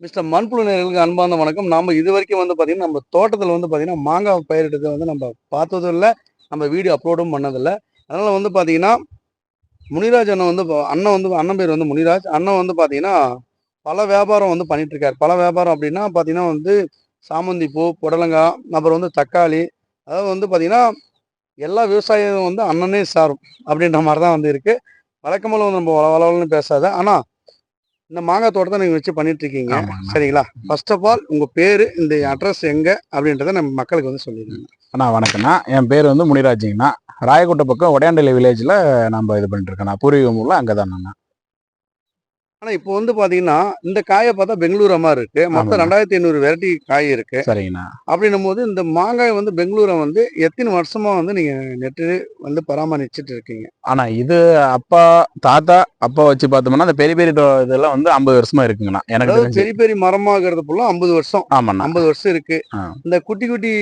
Mister மண்புழு நேர்களுக்கு அன்பார்ந்த வணக்கம். நம்ம இது வரைக்கும் வந்து பார்த்தீங்கன்னா நம்ம தோட்டத்தில் வந்து பார்த்தீங்கன்னா மாங்காய் பயிரிட்டதை வந்து நம்ம பார்த்ததும் இல்லை நம்ம வீடியோ அப்லோடும் பண்ணதில்லை. அதனால் வந்து பார்த்தீங்கன்னா முனிராஜ் அண்ணன் வந்து பா- அண்ணன் வந்து அண்ணன் பேர் வந்து முனிராஜ். அண்ணன் வந்து பார்த்தீங்கன்னா பல வியாபாரம் வந்து பண்ணிகிட்ருக்கார் பல வியாபாரம் அப்படின்னா பார்த்தீங்கன்னா வந்து சாமந்தி பூ புடலங்காய் அப்புறம் வந்து தக்காளி. அதாவது வந்து பார்த்தீங்கன்னா எல்லா விவசாயம் வந்து அண்ணனே சாரும் அப்படின்ற மாதிரி தான் வந்து இருக்குது வழக்கமாக வந்து நம்ம வள வளவலன்னு பேசாத. ஆனால் இந்த மாங்காய் தோட்டத்தை நீங்கள் வச்சு பண்ணிட்டு இருக்கீங்க. சரிங்களா? ஃபர்ஸ்ட் ஆஃப் ஆல் உங்க பேரு இந்த அட்ரஸ் எங்க அப்படின்றத நம்ம மக்களுக்கு வந்து சொல்லிடுங்க. அண்ணா வணக்கண்ணா என் பேர் வந்து முனிராஜிங்கண்ணா. ராயக்கோட்டை பக்கம் ஒடையாண்டலி வில்லேஜில் நம்ம இது பண்ணிட்டு பூர்வீகம் உள்ள அங்கே தானண்ணா ஆனா இப்போ வந்து பாத்தீங்கன்னா இந்த காயை பார்த்தா பெங்களூர் மாதிரி இருக்கு. மொத்தம். ரெண்டாயிரத்தி ஐநூறு வெரைட்டி காய் இருக்கு. சரிங்கண்ணா. அப்படின்னும் போது இந்த மாங்காய் வந்து பெங்களூரை வந்து எத்தனை வருஷமா வந்து நீங்க நெட்டு வந்து பராமரிச்சுட்டு இருக்கீங்க? ஆனா இது அப்பா தாத்தா அப்பா வச்சு பார்த்தோம்னா அந்த பெரிய பெரிய இதெல்லாம் வந்து ஐம்பது வருஷமா இருக்குங்கண்ணா. எனக்கு பெரிய பெரிய மரமாகிறது ஃபுல்லா ஐம்பது வருஷம். ஆமாண்ணா. ஐம்பது வருஷம் இருக்கு. இந்த குட்டி குட்டி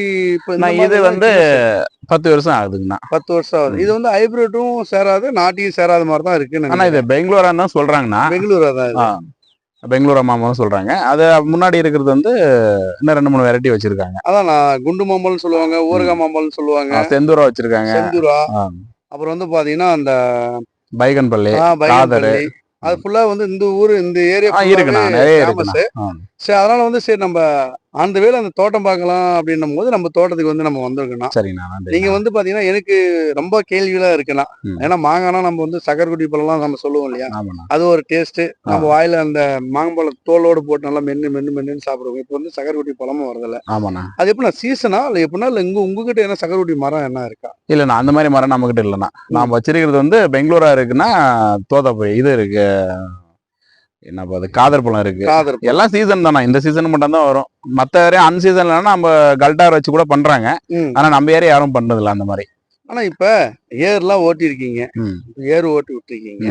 இது வந்து பத்து வருஷம் ஆகுதுங்கண்ணா. பத்து வருஷம் ஆகுது. இது வந்து ஹைபிரிட்டும் சேராது நாட்டியும் சேராத மாதிரி தான் இருக்குன்னு ஆனா இது பெங்களூரா தான் சொல்றாங்கண்ணா. பெங்களூரா? தான் பெங்களூர் மாமாவும் சொல்றாங்க. அது முன்னாடி இருக்கிறது வந்து இன்னும் ரெண்டு மூணு வெரைட்டி வச்சிருக்காங்க. அதான் நான் குண்டு மாம்பழம்னு சொல்லுவாங்க ஊறுகாய் மாம்பழம்னு சொல்லுவாங்க செந்தூரா வச்சிருக்காங்க. செந்துரா அப்புறம் வந்து பாத்தீங்கன்னா அந்த பைகன் பள்ளி ஆ, காதரு. அது ஃபுல்லா வந்து இந்த ஊரு இந்த ஏரியா ஆ, இருக்குண்ணா நிறைய சரி அதனால வந்து சரி நம்ம அந்த வேளை அந்த தோட்டம் பார்க்கலாம் அப்படின்னும் போது நம்ம தோட்டத்துக்கு வந்து நம்ம வந்திருக்கோம் சரிங்கண்ணா நீங்க வந்து பாத்தீங்கன்னா எனக்கு ரொம்ப கேள்விகளா இருக்குண்ணா. ஏன்னா மாங்கானா நம்ம வந்து சக்கரக்குடி பழம்லாம் நம்ம சொல்லுவோம் இல்லையா? அது ஒரு டேஸ்ட் நம்ம வாயில அந்த மாங்கப்பழம் தோலோடு போட்டு நல்லா மென்னு மென்னு மென்னு சாப்பிடுவோம். இப்போ வந்து சக்கரக்குடி பழமும் வரதில்ல. ஆமாண்ணா அது எப்படின்னா சீசனா இல்ல எப்படின்னா இல்ல இங்க உங்ககிட்ட என்ன சக்கரக்குடி மரம் என்ன இருக்கா? இல்லண்ணா அந்த மாதிரி மரம் நம்மகிட்ட இல்லைண்ணா நான். வச்சிருக்கிறது வந்து பெங்களூரா இருக்குன்னா தோத்தாப்பழி இது இருக்கு என்னப்பா அது காதர் பழம் இருக்கு. எல்லாம் சீசன் தானே? இந்த சீசன் மட்டும் தான் வரும். மத்த ஏரியா அன் சீசன்ல நம்ம கல்டார் வச்சு கூட பண்றாங்க. ஆனா நம்ம ஏரியா யாரும் பண்றது இல்ல அந்த மாதிரி. ஆனா இப்ப ஏர்லாம் ஓட்டி இருக்கீங்க. ஏர் ஓட்டி விட்டுருக்கீங்க.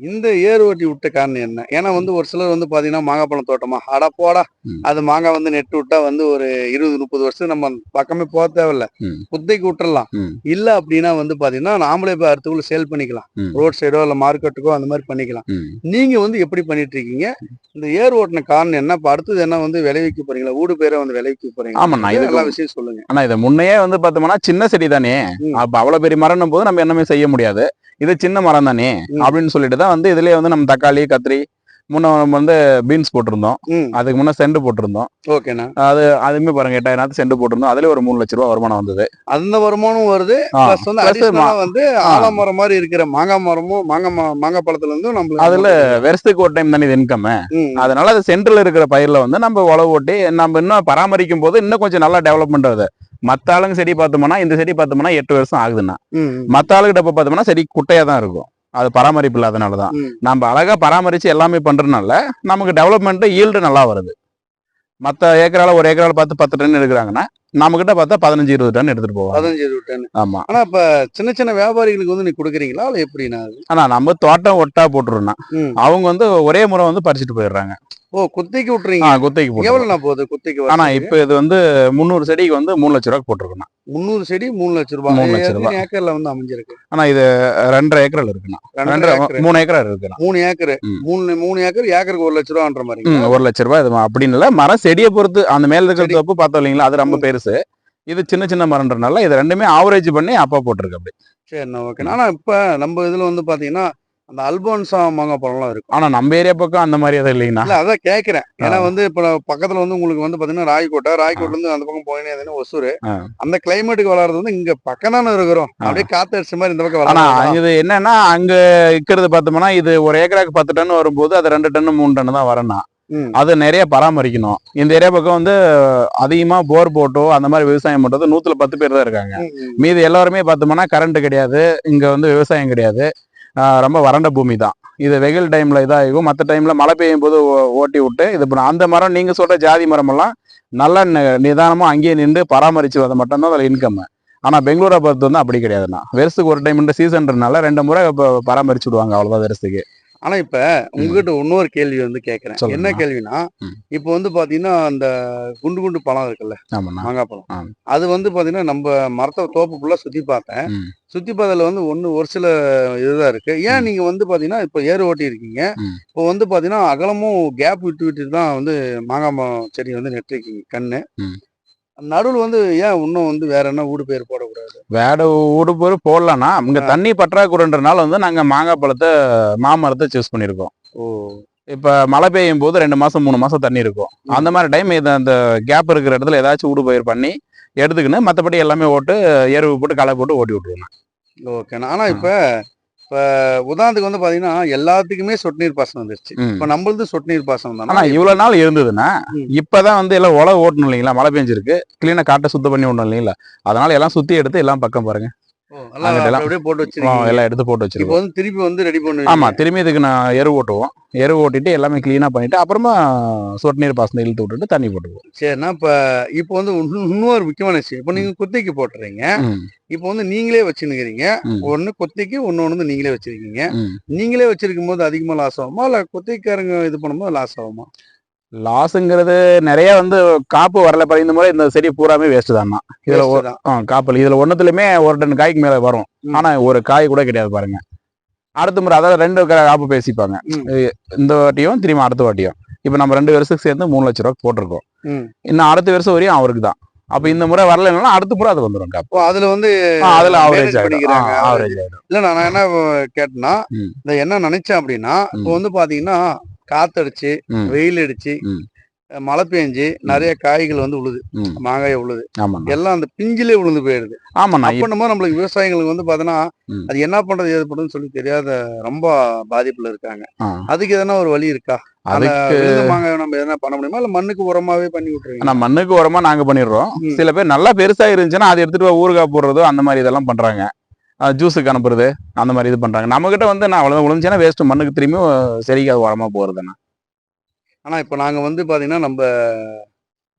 இந்த ஏர் ஓட்டி விட்ட காரணம் என்ன? ஏன்னா வந்து ஒரு சிலர் வந்து பாத்தீங்கன்னா மாங்காய் பழம் தோட்டமா அடா போடா. அது மாங்காய் வந்து நெட்டு விட்டா வந்து ஒரு இருபது முப்பது வருஷம் நம்ம பக்கமே போக தேவையில்ல. குத்தைக்கு விட்டுறலாம். இல்ல அப்படின்னா வந்து பாத்தீங்கன்னா நாமளே போய் அடுத்துக்குள்ள சேல் பண்ணிக்கலாம். ரோட் சைடோ இல்ல மார்க்கெட்டுக்கோ அந்த மாதிரி பண்ணிக்கலாம். நீங்க வந்து எப்படி பண்ணிட்டு இருக்கீங்க? இந்த ஏர் ஓட்டின காரணம் என்ன? இப்ப அடுத்தது என்ன வந்து விளைவிக்க போறீங்களா? ஊடு பேரை வந்து விளைவிக்க போறீங்க இது எல்லா விஷயம் சொல்லுங்க. ஆனா இது முன்னையே வந்து பார்த்தோம்னா சின்ன செடி தானே. அப்ப அவ்வளவு பெரிய மரம் போது நம்ம என்னமே செய்ய முடியாது. இது சின்ன மரம் தானே. அப்படின்னு சொல்லிட்டு தான் வந்து இதுலயே வந்து நம்ம தக்காளி கத்திரி முன்ன நம்ம வந்து பீன்ஸ் போட்டிருந்தோம். அதுக்கு முன்ன செண்டு போட்டிருந்தோம். ஓகேண்ணா. அது அதுவுமே பாருங்க எட்டாயிரம் செண்டு போட்டிருந்தோம். அதுல ஒரு மூணு லட்ச ரூபா வருமானம் வந்தது. அந்த வருமானம் வருது. வந்து. ஆலமரம் மாதிரி இருக்கிற மாங்காய் மரமும் மாங்காய் மாங்காய் பழத்துல இருந்தும் நம்மளுக்கு அதுல வருஷத்துக்கு ஒரு டைம் தானே இது இன்கம் அதனால அது சென்ட்ரல் இருக்கிற பயிர்ல வந்து நம்ம உழவு ஓட்டி நம்ம இன்னும் பராமரிக்கும் போது இன்னும் கொஞ்சம் நல்லா டெவலப்மெண்ட் ஆகுது. மத்த ஆளுங்க செடி பார்த்தோம்னா இந்த செடி பார்த்தோம்னா எட்டு வருஷம் ஆகுதுன்னா. மத்த ஆளுகிட்ட பார்த்தோம்னா செடி குட்டையா தான் இருக்கும். அது பராமரிப்பு இல்லாதனால தான். நம்ம அழகா பராமரிச்சு எல்லாமே பண்றதுனால நமக்கு டெவலப்மெண்ட் ஈல்டு நல்லா வருது. மத்த ஏக்கரால ஒரு ஏக்கரால பார்த்து பத்து டன் எடுக்கிறாங்கன்னா நம்ம கிட்ட பார்த்தா பதினஞ்சு இருபது டன் எடுத்துட்டு போவாங்க. பதினஞ்சு இருபது டன். ஆமா. ஆனா இப்ப சின்ன சின்ன வியாபாரிகளுக்கு வந்து நீ கொடுக்குறீங்களா? இல்ல எப்படின்னா? ஆனா நம்ம தோட்டம் ஒட்டா போட்டுருவோம்னா ம். அவங்க வந்து ஒரே முறை வந்து பறிச்சுட்டு போயிடுறாங்க. ஓ குத்தைக்கு விட்டுறீங்க? குத்தைக்கு போட்டு எவ்வளவுண்ணா போகுது குத்தைக்கு ஆனா இப்ப இது வந்து முந்நூறு செடிக்கு வந்து மூணு லட்ச ரூபாய்க்கு போட்டிருக்கோம் முந்நூறு செடி மூணு லட்சம் ரூபாய். மூணு லட்ச ரூபாய். ஏக்கர்ல வந்து அமைஞ்சிருக்கு? ஆனா இது ரெண்டரை ஏக்கர்ல இருக்குண்ணா. ரெண்டரை மூணு ஏக்கரா இருக்குண்ணா. மூணு ஏக்கர். மூணு மூணு ஏக்கர் ஏக்கருக்கு ஒரு லட்ச ரூபான்ற மாதிரி ஒரு லட்ச ரூபாய். இது அப்படின்னு இல்ல மரம் செடியை பொறுத்து அந்த மேல இருக்கிற. தோப்பு பார்த்தோம் இல்லைங்களா அது ரொம்ப. பெருசு. இது சின்ன சின்ன மரம்ன்றனால இது ரெண்டுமே ஆவரேஜ் பண்ணி அப்பா போட்டிருக்கு அப்படி. சரிண்ணா ஓகே ஆனா இப்ப நம்ம இதுல வந்து பாத்தீங்கன்னா அந்த அல்போன்சா மாங்காய் பழம்லாம் இருக்கும். ஆனா நம்ம ஏரியா பக்கம் அந்த மாதிரி எதுவும் இல்லைங்கண்ணா. இல்ல அதான் கேக்குறேன். ஏன்னா. வந்து இப்ப பக்கத்துல வந்து உங்களுக்கு வந்து பாத்தீங்கன்னா ராய்கோட்டை ராய்கோட்ல இருந்து அந்த பக்கம் போயினே ஒசூர். அந்த கிளைமேட்டுக்கு வளர்றது வந்து இங்க பக்கம் தானே இருக்கிறோம். அப்படியே காத்து அடிச்ச மாதிரி இந்த பக்கம் ஆனா இது என்னன்னா அங்க இருக்கிறது பார்த்தோம்னா இது ஒரு ஏக்கராக்கு பத்து டன் வரும்போது அது ரெண்டு டன் மூணு டன் தான் வரணும். அது நிறைய பராமரிக்கணும். இந்த ஏரியா பக்கம் வந்து அதிகமா போர் போட்டோ அந்த மாதிரி விவசாயம் பண்றது நூத்துல பத்து பேர் தான் இருக்காங்க. மீதி எல்லாருமே பார்த்தோம்னா கரண்ட் கிடையாது. இங்க வந்து விவசாயம் கிடையாது. ரொம்ப வறண்ட பூமி தான். இது வெயில் டைமில் இதாகும் மற்ற டைமில் மழை பெய்யும் போது ஓட்டி விட்டு இது பண்ண. அந்த மரம் நீங்கள் சொல்கிற ஜாதி மரமெல்லாம் நல்ல நல்லா நி- அங்கேயே நின்று பராமரிச்சு வந்த மட்டும்தான் அதில் இன்கம் ஆனால் பெங்களூரை பொறுத்து வந்து அப்படி கிடையாதுண்ணா. வருஷத்துக்கு ஒரு டைம் இந்த சீசன்றனால ரெண்டு முறை இப்போ பராமரிச்சு விடுவாங்க அவ்வளோதான் வருஷத்துக்கு ஆனா இப்ப உங்ககிட்ட இன்னொரு கேள்வி வந்து கேக்குறேன். என்ன கேள்வினா. இப்போ வந்து பாத்தீங்கன்னா அந்த குண்டு குண்டு பழம் இருக்குல்ல மாங்காய் பழம். அது வந்து பாத்தீங்கன்னா நம்ம மரத்தை தோப்பு ஃபுல்லா சுத்தி பார்த்தேன். சுத்தி பார்த்ததுல வந்து ஒண்ணு ஒரு சில இதுதான் இருக்கு ஏன். நீங்க வந்து பாத்தீங்கன்னா இப்போ ஏறு ஓட்டி இருக்கீங்க. இப்போ வந்து பாத்தீங்கன்னா அகலமும் கேப் விட்டு விட்டு தான் வந்து மாங்காய் செடி வந்து நட்டுருக்கீங்க கண்ணு. நடுவில் வந்து ஏன் இன்னும் வந்து வேற என்ன ஊடு பேர் போடக்கூடாது வேட ஊடு போய் போடலாம்னா இங்க. தண்ணி பற்றாக்குறைன்றனால வந்து நாங்க மாங்காய் பழத்தை மாமரத்தை சூஸ் பண்ணியிருக்கோம் ஓ இப்ப மழை பெய்யும் போது ரெண்டு மாசம் மூணு மாசம் தண்ணி இருக்கும். அந்த மாதிரி டைம் இது அந்த கேப் இருக்கிற இடத்துல ஏதாச்சும் ஊடு பயிர் பண்ணி எடுத்துக்கின்னு மற்றபடி எல்லாமே ஓட்டு எருவு போட்டு களை போட்டு ஓட்டி விட்டுருவோம் ஓகேண்ணா ஆனா. இப்ப இப்ப உதாரணத்துக்கு வந்து பாத்தீங்கன்னா எல்லாத்துக்குமே சொட்டு நீர் பாசனம் வந்துருச்சு. இப்ப நம்மளது சொட்டு நீர் பாசனம் ஆனா தானே இவ்வளவு நாள் இருந்ததுன்னா. இப்பதான் வந்து எல்லாம் உழவு ஓட்டணும் இல்லைங்களா? மழை பெஞ்சிருக்கு. கிளீனா காட்டை சுத்தம் பண்ணி விடணும் இல்லைங்களா? அதனால எல்லாம் சுத்தி எடுத்து எல்லாம் பக்கம் பாருங்க. எல்லாம் எடுத்து போட்டு வச்சிருக்கோம். திருப்பி வந்து ரெடி பண்ணு ஆமா திரும்பி இதுக்கு நான் எரு ஓட்டுவோம். எரு ஓட்டிட்டு எல்லாமே கிளீனா பண்ணிட்டு அப்புறமா சொட்டு நீர் பாசனம் இழுத்து விட்டுட்டு தண்ணி போட்டுக்குவோம். சரிண்ணா இப்ப இப்போ வந்து இன்னொரு முக்கியமான விஷயம். இப்போ நீங்க குத்தைக்கு போட்டுறீங்க. இப்போ வந்து நீங்களே வச்சுன்னுக்கிறீங்க. ம், ஒண்ணு கொத்தைக்கு ஒண்ணு வந்து நீங்களே வச்சிருக்கீங்க. நீங்களே வச்சிருக்கும் போது அதிகமா லாஸ் ஆகுமா? இல்ல கொத்தைக்காரங்க இது பண்ணும்போது லாஸ் ஆகுமா? லாஸுங்கிறது நிறைய வந்து காப்பு வரல பாரு, இந்த முறை இந்த செடி பூராமே வேஸ்ட் தான் இதுல ஒரு- காப்பில் இதுல ஒண்ணுத்துலயுமே ஒரு டன் காய்க்கு மேல வரும். ஆனா ஒரு காய் கூட கிடையாது பாருங்க. அடுத்த முறை அதாவது ரெண்டு காப்பு பேசிப்பாங்க. இந்த வாட்டியும் திரும்பி அடுத்த வாட்டியும். இப்ப நம்ம ரெண்டு வருஷத்துக்கு சேர்ந்து மூணு லட்ச ரூபா போட்டிருக்கோம். இன்னும் அடுத்த வருஷம் வரையும் அவருக்கு தான். அப்ப இந்த முறை வரலைன்னா அடுத்த முறை அது வந்துடும் காப்பு. அதுல வந்து அதுல ஆவரேஜ் பண்ணிக்கிறாங்க. ஆவரேஜ் இல்ல நான் என்ன கேட்டேன்னா. இந்த என்ன நினைச்சேன் அப்படின்னா இப்போ. வந்து பாத்தீங்கன்னா காத்தடிச்சு. வெயில் அடிச்சு. மழை பெஞ்சு நிறைய காய்கள் வந்து உழுது. மாங்காய் உழுது எல்லாம் அந்த பிஞ்சிலே விழுந்து போயிடுது அப்ப நம்ம நம்மளுக்கு விவசாயிகளுக்கு வந்து பாத்தீங்கன்னா. அது என்ன பண்றது ஏது பண்றதுன்னு சொல்லி தெரியாத ரொம்ப பாதிப்புல இருக்காங்க. அதுக்கு எதனா ஒரு வழி இருக்கா மண்ணுக்கு உரமாவே பண்ணி விட்டுருவீங்க ஆனா மண்ணுக்கு உரமா நாங்க பண்ணிடுறோம். சில பேர் நல்லா பெருசா இருந்துச்சுன்னா அதை எடுத்துட்டு ஊறுகாய் போடுறதோ அந்த மாதிரி இதெல்லாம் பண்றாங்க ஜூஸுக்கு அனுப்புறது அந்த மாதிரி இது பண்றாங்க. நம்ம கிட்ட வந்து நான் அவ்வளவு விழுந்துச்சுன்னா வேஸ்ட் மண்ணுக்கு திரும்பியும் சரிக்கு அது உரமா போறதுண்ணா. ஆனா இப்ப நாங்க வந்து பாத்தீங்கன்னா நம்ம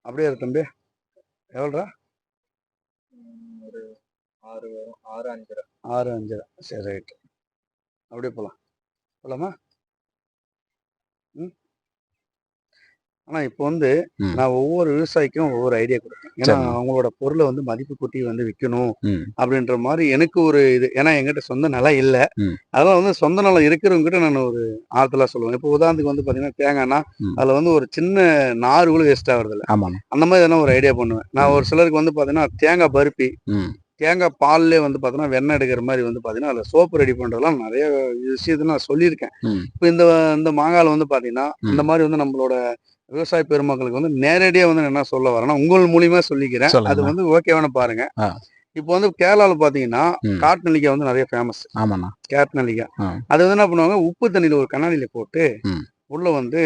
அப்படியே தம்பி. எவ்வளோடா? ஆறு வரும் ஆறு அஞ்சரை ஆறு அஞ்சு. சரி ரைட் அப்படியே போலாம். போலாமா? ஆனா இப்போ வந்து. நான் ஒவ்வொரு விவசாயிக்கும் ஒவ்வொரு ஐடியா கொடுப்பேன் ஏன்னா. அவங்களோட பொருளை வந்து மதிப்பு கூட்டி வந்து விற்கணும். அப்படின்ற மாதிரி எனக்கு ஒரு இது ஏன்னா என்கிட்ட சொந்த நிலம் இல்லை. அதெல்லாம் வந்து சொந்த நிலம் இருக்கிறவங்க கிட்ட நான் ஒரு ஆறுதலா சொல்லுவேன் இப்போ உதாரணத்துக்கு வந்து பாத்தீங்கன்னா தேங்காய்னா. அதுல வந்து ஒரு சின்ன நாறு கூட வேஸ்ட் ஆகுறது இல்ல அந்த மாதிரி எதனா ஒரு ஐடியா பண்ணுவேன் நான் ஒரு சிலருக்கு வந்து பாத்தீங்கன்னா தேங்காய் பருப்பி தேங்காய் பால்லே வந்து பார்த்தீங்கன்னா வெண்ணெய் எடுக்கிற மாதிரி வந்து பார்த்தீங்கன்னா அதில் சோப்பு ரெடி பண்ணுறதுலாம் நிறைய விஷயத்தை நான் சொல்லியிருக்கேன். இப்போ இந்த இந்த மாங்காயில் வந்து பார்த்தீங்கன்னா. இந்த மாதிரி வந்து நம்மளோட விவசாய பெருமக்களுக்கு வந்து நேரடியாக வந்து என்ன சொல்ல வரேன்னா உங்கள் மூலியமா சொல்லிக்கிறேன். அது வந்து ஓகேவான பாருங்க. இப்போ வந்து கேரளாவில் பார்த்தீங்கன்னா ம். காட்டு நெல்லிக்காய் வந்து நிறைய ஃபேமஸ் ஆமாண்ணா கேரட் நெல்லிக்காய். அது வந்து என்ன பண்ணுவாங்க உப்பு தண்ணியில் ஒரு கண்ணாடியில் போட்டு. உள்ள வந்து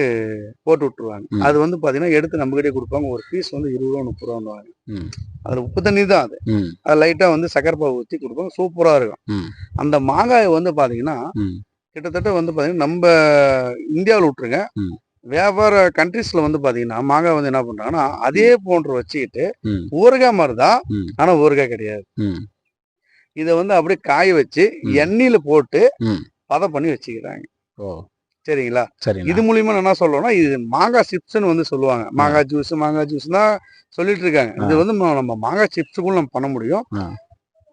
போட்டு விட்டுருவாங்க. அது வந்து பார்த்தீங்கன்னா எடுத்து நம்ம கிட்டே கொடுப்பாங்க ஒரு பீஸ் வந்து இருபது ரூபா முப்பது ரூபான்னு அதில் உப்பு தண்ணி தான் அது அது லைட்டாக வந்து சக்கரை பாவு ஊற்றி கொடுப்பாங்க சூப்பராக இருக்கும். அந்த மாங்காய் வந்து பார்த்தீங்கன்னா ம் கிட்டத்தட்ட வந்து பார்த்தீங்கன்னா நம்ம இந்தியாவில் விட்டுருங்க. வியாபார கண்ட்ரீஸ்ல வந்து பார்த்தீங்கன்னா மாங்காய் வந்து என்ன பண்றாங்கன்னா அதே போன்று வச்சுக்கிட்டு ஊறுகாய் மாதிரி தான். ஆனா ஊறுகாய் கிடையாது. இதை வந்து அப்படியே காய வச்சு. எண்ணெயில போட்டு ம். பதம் பண்ணி வச்சுக்கிறாங்க. ஓ. சரிங்களா? சரிண்ணா. இது மூலியமா நான் என்ன சொல்றேன்னா இது மாங்காய் சிப்ஸ்னு வந்து சொல்லுவாங்க. மாங்காய் ஜூஸ் மாங்காய் ஜூஸ் தான் சொல்லிட்டு இருக்காங்க. இது வந்து நம்ம மாங்காய் சிப்ஸுக்குள்ள நம்ம பண்ண முடியும்.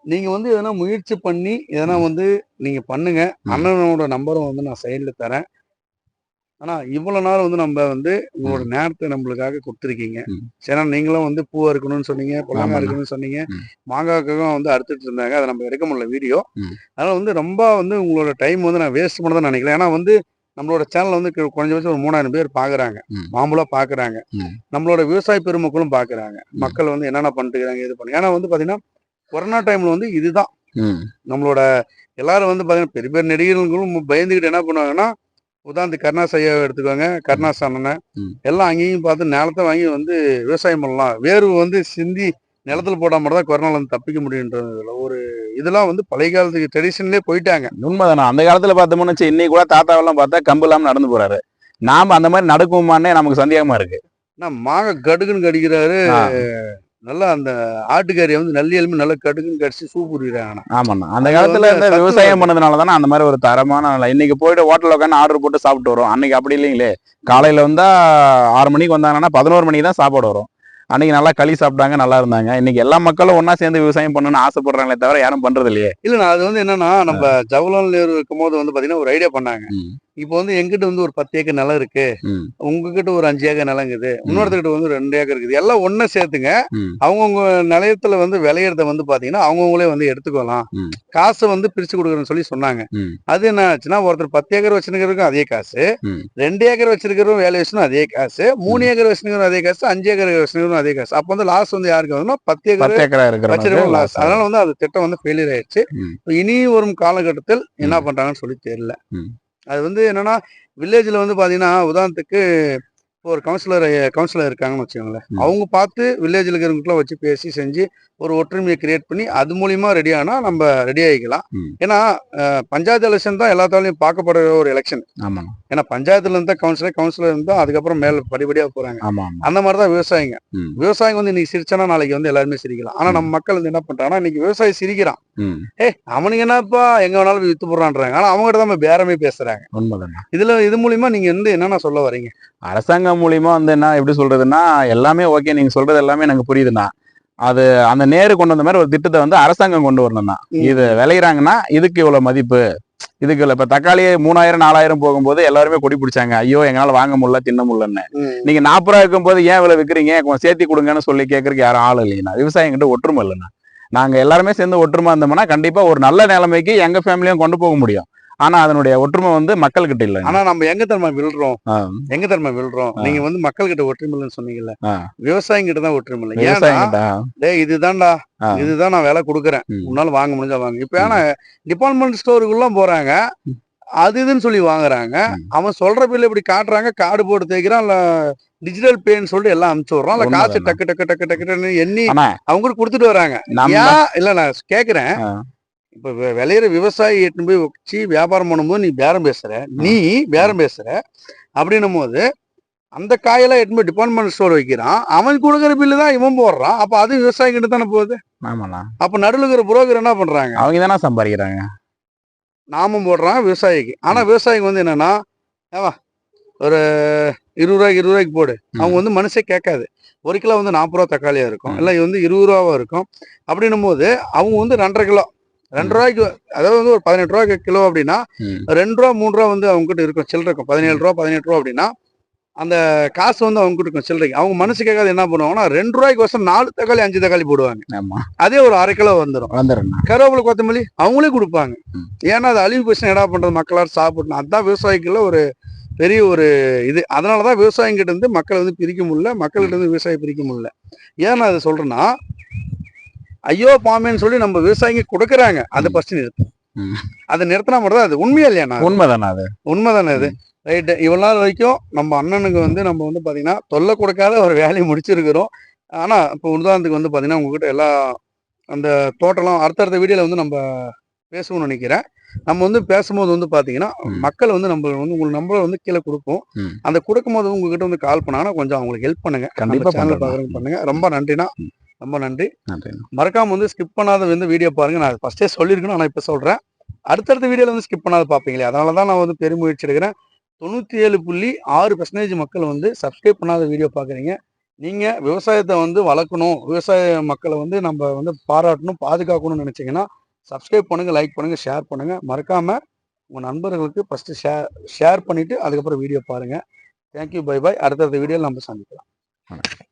நீங்க வந்து எதனா முயற்சி பண்ணி எதனா வந்து நீங்க பண்ணுங்க. அண்ணனோட நம்பரும் வந்து நான் சைட்ல தரேன். ஆனா இவ்வளவு நாள் வந்து நம்ம வந்து உங்களோட நேரத்தை நம்மளுக்காக கொடுத்துருக்கீங்க. சரி நீங்களும் வந்து பூவா இருக்கணும்னு சொன்னீங்க பழமா. இருக்கணும்னு சொன்னீங்க. ம். மாங்காய்க்காகவும் வந்து அறுத்துட்டு இருந்தாங்க. அதை நம்ம எடுக்க முடியல வீடியோ. அதனால வந்து ரொம்ப வந்து உங்களோட டைம் வந்து நான் வேஸ்ட் பண்ணதான் நினைக்கல. ஏன்னா வந்து நம்மளோட சேனல் வந்து குறைஞ்சபட்சம் ஒரு மூணாயிரம் பேர் பாக்குறாங்க. மாமூலா பாக்குறாங்க. நம்மளோட விவசாய பெருமக்களும் பாக்குறாங்க. மக்கள் வந்து என்னென்ன பண்ணிட்டு இது பண்ணி. ஏன்னா வந்து பாத்தீங்கன்னா கொரோனா டைம்ல வந்து இதுதான். நம்மளோட எல்லாரும் வந்து பாத்தீங்கன்னா பெரிய பெரிய நடிகர்களும் பயந்துகிட்டு என்ன பண்ணுவாங்கன்னா உதாரணத்துக்கு கருணாஸ் ஐயாவை எடுத்துக்கோங்க. கருணாஸ் அண்ணனை. எல்லாம் அங்கேயும் பார்த்து நிலத்தை வாங்கி வந்து விவசாயம் பண்ணலாம். வேர்வு வந்து சிந்தி நிலத்துல போட்டா மட்டும் தான் கொரோனால இருந்து தப்பிக்க முடியுன்றதுல ஒரு இதெல்லாம் வந்து பழைய காலத்துக்கு ட்ரெடிஷன்லேயே போயிட்டாங்க. உண்மைதானா. அந்த காலத்துல பார்த்தோம்னு வச்சு இன்னைக்கு கூட தாத்தாவெல்லாம் பார்த்தா கம்பு இல்லாம நடந்து போறாரு. நாம அந்த மாதிரி நடக்குமானே நமக்கு சந்தேகமா இருக்கு. ஆனா மாங்க கடுகுன்னு கடிக்கிறாரு. நல்லா அந்த ஆட்டுக்கறியை வந்து நல்லி எலும்பு நல்லா கடுக்குன்னு கடிச்சு சூப் ஆமாண்ணா. அந்த காலத்துல இந்த விவசாயம். பண்ணதுனால தானே அந்த மாதிரி ஒரு தரமான. இன்னைக்கு போயிட்டு ஹோட்டல் உட்காந்து ஆர்டர் போட்டு சாப்பிட்டு வரோம். அன்னைக்கு அப்படி இல்லைங்களே. காலையில வந்தா ஆறு மணிக்கு வந்தாங்கன்னா பதினோரு மணிக்கு தான் சாப்பாடு வரும். அன்னைக்கு நல்லா களி சாப்பிட்டாங்க நல்லா இருந்தாங்க. இன்னைக்கு எல்லா மக்களும் ஒண்ணா சேர்ந்து விவசாயம் பண்ணணும்னு ஆசைப்படுறாங்களே தவிர யாரும் பண்றது இல்லையே இல்லண்ணா அது வந்து என்னன்னா நம்ம ஜவஹர்லால் நேரு இருக்கும் போது வந்து பாத்தீங்கன்னா ஒரு ஐடியா பண்ணாங்க. இப்போ வந்து எங்கிட்ட வந்து ஒரு பத்து ஏக்கர் நிலம் இருக்கு. உங்ககிட்ட ஒரு அஞ்சு ஏக்கர் நிலம் இருக்குது. இன்னொருத்தர்கிட்ட வந்து ரெண்டு ஏக்கர் இருக்குது. எல்லாம் ஒண்ணா சேர்த்துங்க. அவங்கவுங்க நிலையத்துல வந்து விளையிறத வந்து பாத்தீங்கன்னா அவங்கவுங்களே வந்து எடுத்துக்கலாம். காசை வந்து பிரிச்சு கொடுக்குறேன்னு சொல்லி சொன்னாங்க. அது என்ன ஆச்சுன்னா ஒருத்தர் பத்து ஏக்கர் வச்சிருக்கிறதுக்கும் அதே காசு. ரெண்டு ஏக்கர் வச்சிருக்கிறவங்க வேல்யூஷனும் அதே காசு. மூணு ஏக்கர் வச்சிருக்கிறவங்க அதே காசு. அஞ்சு ஏக்கர் வச்சிருக்கிறவங்க அதே காசு. அப்போ வந்து லாஸ் வந்து யாருக்கு வருதுன்னா பத்து ஏக்கர் இருக்கிறவங்க லாஸ் அதனால வந்து அது திட்டம் வந்து ஃபெயிலியர் ஆயிடுச்சு. இனி வரும் காலகட்டத்தில் என்ன பண்றாங்கன்னு சொல்லி தெரியல. அது வந்து என்னன்னா வில்லேஜில் வந்து பார்த்தீங்கன்னா உதாரணத்துக்கு ஒரு கவுன்சிலர் கவுன்சிலர் இருக்காங்கன்னு வச்சுக்கோங்களேன். அவங்க பார்த்து வில்லேஜ்ல இருக்கிறவங்களுக்குலாம் வச்சு பேசி செஞ்சு ஒரு ஒற்றுமையை கிரியேட் பண்ணி அது மூலியமா ரெடி ஆனா நம்ம ரெடி ஆகிக்கலாம். ஏன்னா பஞ்சாயத்து எலெக்ஷன் தான் எல்லாத்தாலையும் பார்க்கப்படுற ஒரு எலெக்ஷன் ஆமாண்ணா ஏன்னா பஞ்சாயத்துல இருந்தா கவுன்சிலர் கவுன்சிலர் இருந்தா அதுக்கப்புறம் மேல படிப்படியா போறாங்க. அந்த மாதிரி தான் விவசாயிங்க. ம். விவசாயிங்க வந்து இன்னைக்கு சிரிச்சானா நாளைக்கு வந்து எல்லாருமே சிரிக்கலாம். ஆனா நம்ம மக்கள் வந்து என்ன பண்றாங்கன்னா இன்னைக்கு விவசாயி சிரிக்கிறான். ஏய் அவனுக்கு என்னப்பா எங்க வேணாலும் வித்து போடுறான்றாங்க. ஆனா அவங்ககிட்ட தான் பேரமே பேசுறாங்க. இதுல இது மூலியமா நீங்க வந்து என்னென்ன சொல்ல வரீங்க? அரசாங்கம் மூலியமா வந்து என்ன எப்படி சொல்றதுன்னா எல்லாமே ஓகே நீங்க சொல்றது எல்லாமே எனக்கு புரியுதுண்ணா. அது அந்த நேரு கொண்டு வந்த மாதிரி ஒரு திட்டத்தை வந்து அரசாங்கம் கொண்டு வரணும்னா ம். இது விளையிறாங்கன்னா இதுக்கு இவ்வளவு மதிப்பு. இதுக்கு இவ்வளவு- இப்ப தக்காளியே மூணாயிரம் நாலாயிரம் போகும்போது எல்லாருமே கொடி பிடிச்சாங்க. ஐயோ எங்களால வாங்க முடியல தின்ன முடியலன்னு. நீங்க நாற்பது ரூபா இருக்கும்போது ஏன் இவ்வளவு விற்கிறீங்க? கொஞ்சம் சேர்த்தி கொடுங்கன்னு சொல்லி கேட்கறதுக்கு யாரும் ஆள் இல்லைங்கண்ணா. விவசாயம் கிட்ட ஒற்றுமை இல்லைண்ணா. நாங்க எல்லாருமே சேர்ந்து ஒற்றுமை இருந்தோம்னா கண்டிப்பா ஒரு நல்ல நிலைமைக்கு எங்க ஃபேமிலியும் கொண்டு போக முடியும். ஆனா அதனுடைய ஒற்றுமை வந்து மக்கள்கிட்ட இல்லை ஆனா நம்ம எங்க தரமா விழுறோம். எங்க தரமா விழுறோம். நீங்க வந்து மக்கள் கிட்ட ஒற்றுமை இல்லைன்னு சொன்னீங்கல்ல. ஆ. விவசாயிங்க கிட்ட தான் ஒற்றுமை இல்லை ஏன்னா விவசாயம் இதுதான்டா. இதுதான் நான் விலை கொடுக்குறேன். உன்னால வாங்க முடிஞ்சா வாங்க. இப்ப ஏன்னா டிபார்ட்மெண்ட் ஸ்டோருக்குள்ள போறாங்க. அது இதுன்னு சொல்லி வாங்குறாங்க. அவன் சொல்ற பில்ல இப்படி காட்டுறாங்க? கார்டு போட்டு தேய்க்கிறான் இல்ல டிஜிட்டல் பேன்னு சொல்லிட்டு எல்லாம் அனுப்பிச்சு விடுறான் இல்ல காசு உண்மைதாண்ணா. டக்கு டக்கு டக்கு டக்குன்னு எண்ணி அவங்க கொடுத்துட்டு வராங்க. இல்ல நான் கேக்குறேன். இப்ப விளையிற விவசாயி எட்டுன்னு போய் வச்சு வியாபாரம் பண்ணும்போது நீ பேரம் பேசுற. நீ பேரம் பேசுற. அப்படின்னும் போது அந்த காயெல்லாம் எட்டுன்னு போய் டிபார்ட்மெண்ட் ஸ்டோர் வைக்கிறான். அவன் கொடுக்குற பில்லு தான் இவன் போடுறான். அப்ப அது விவசாயி கிட்ட தானே போகுது? ஆமாண்ணா. அப்ப நடுவில் இருக்கிற புரோக்கர் என்ன பண்றாங்க? அவங்க தானே சம்பாதிக்கிறாங்க. நாமம் போடுறான் விவசாயிக்கு. ஆனா விவசாயிக்கு வந்து என்னன்னா ஏவா ஒரு இருபது ரூபாய்க்கு இருபது ரூபாய்க்கு போடு. அவங்க வந்து மனுஷே கேட்காது. ஒரு கிலோ வந்து நாற்பது ரூபா தக்காளியா இருக்கும். இல்லை வந்து இருபது ரூபாவா இருக்கும். அப்படின்னும் போது அவங்க வந்து ரெண்டரை கிலோ ரெண்டு ரூபாய்க்கு அதாவது வந்து ஒரு பதினெட்டு ரூபாய்க்கு கிலோ அப்படின்னா. ரெண்டு ரூபா மூணு ரூபா வந்து அவங்க கிட்ட இருக்கும் சில்லறை இருக்கும். பதினேழு ரூபா பதினெட்டு ரூபா அப்படின்னா அந்த காசு வந்து அவங்க கிட்ட இருக்கும் சில்லறைக்கு. அவங்க மனசு கேட்காது என்ன பண்ணுவாங்கன்னா ரெண்டு ரூபாய்க்கு வருஷம் நாலு தக்காளி அஞ்சு தக்காளி போடுவாங்க. அதே ஒரு அரை கிலோ வந்துடும் வந்துடுறேண்ணா கருவேப்பிலை கொத்தமல்லி அவங்களே கொடுப்பாங்க. ஏன்னா அது அழிவு போச்சு என்னடா பண்றது? மக்களால் சாப்பிடணும். அதுதான் விவசாயிக்குள்ள ஒரு பெரிய ஒரு இது. அதனாலதான் விவசாயிங்கிட்ட இருந்து மக்களை வந்து பிரிக்க முடியல மக்கள்கிட்ட இருந்து விவசாயி பிரிக்க முடியல. ஏன் நான் அதை சொல்றேன்னா ஐயோ பாமேன்னு சொல்லி நம்ம விவசாயிங்க கொடுக்குறாங்க. அதை. ஃபர்ஸ்ட் நிறுத்து ம். அதை நிறுத்தினா மட்டும் தான் அது. உண்மையா இல்லையா உண்மைதானே அது? உண்மைதானே அது? ரைட்டு. இவ்வளவு நாள் வரைக்கும் நம்ம அண்ணனுக்கு வந்து நம்ம வந்து பாத்தீங்கன்னா தொல்லை கொடுக்காத ஒரு வேலையை முடிச்சிருக்கிறோம். ஆனா இப்போ உதாரணத்துக்கு வந்து பாத்தீங்கன்னா உங்ககிட்ட எல்லா அந்த தோட்டம்லாம் அடுத்தடுத்த வீடியோல வந்து நம்ம பேசுவோம்னு நினைக்கிறேன். நம்ம வந்து பேசும்போது வந்து பாத்தீங்கன்னா. மக்கள் வந்து நம்ம வந்து உங்களுக்கு நம்பரை வந்து கீழே கொடுப்போம். அந்த கொடுக்கும்போது உங்ககிட்ட வந்து கால் பண்ணாங்கன்னா கொஞ்சம் அவங்களுக்கு ஹெல்ப் பண்ணுங்க. கண்டிப்பா பண்ணுங்க. ரொம்ப நன்றிண்ணா. ம். ரொம்ப நன்றி. நன்றிண்ணா. மறக்காம வந்து ஸ்கிப் பண்ணாத வந்து வீடியோ பாருங்க. நான் ஃபர்ஸ்டே சொல்லியிருக்கணும் ஆனால் இப்போ சொல்றேன். அடுத்தடுத்த வீடியோல வந்து ஸ்கிப் பண்ணாத பார்ப்பீங்களே அதனால தான் நான் வந்து பெருமுயற்சி எடுக்கிறேன். தொண்ணூற்றி ஏழு புள்ளி ஆறு பர்சன்டேஜ் மக்கள் வந்து சப்ஸ்கிரைப் பண்ணாத வீடியோ பார்க்குறீங்க நீங்கள் விவசாயத்தை வந்து வளர்க்கணும் விவசாய மக்களை வந்து நம்ம வந்து பாராட்டணும் பாதுகாக்கணும்னு நினச்சிங்கன்னா சப்ஸ்கிரைப் பண்ணுங்க லைக் பண்ணுங்க ஷேர் பண்ணுங்க. மறக்காம உங்கள் நண்பர்களுக்கு ஃபஸ்ட்டு ஷேர் ஷேர் பண்ணிட்டு அதுக்கப்புறம் வீடியோ பாருங்க. தேங்க்யூ பை பை அடுத்தடுத்த வீடியோவில் நம்ம சந்திக்கலாம்.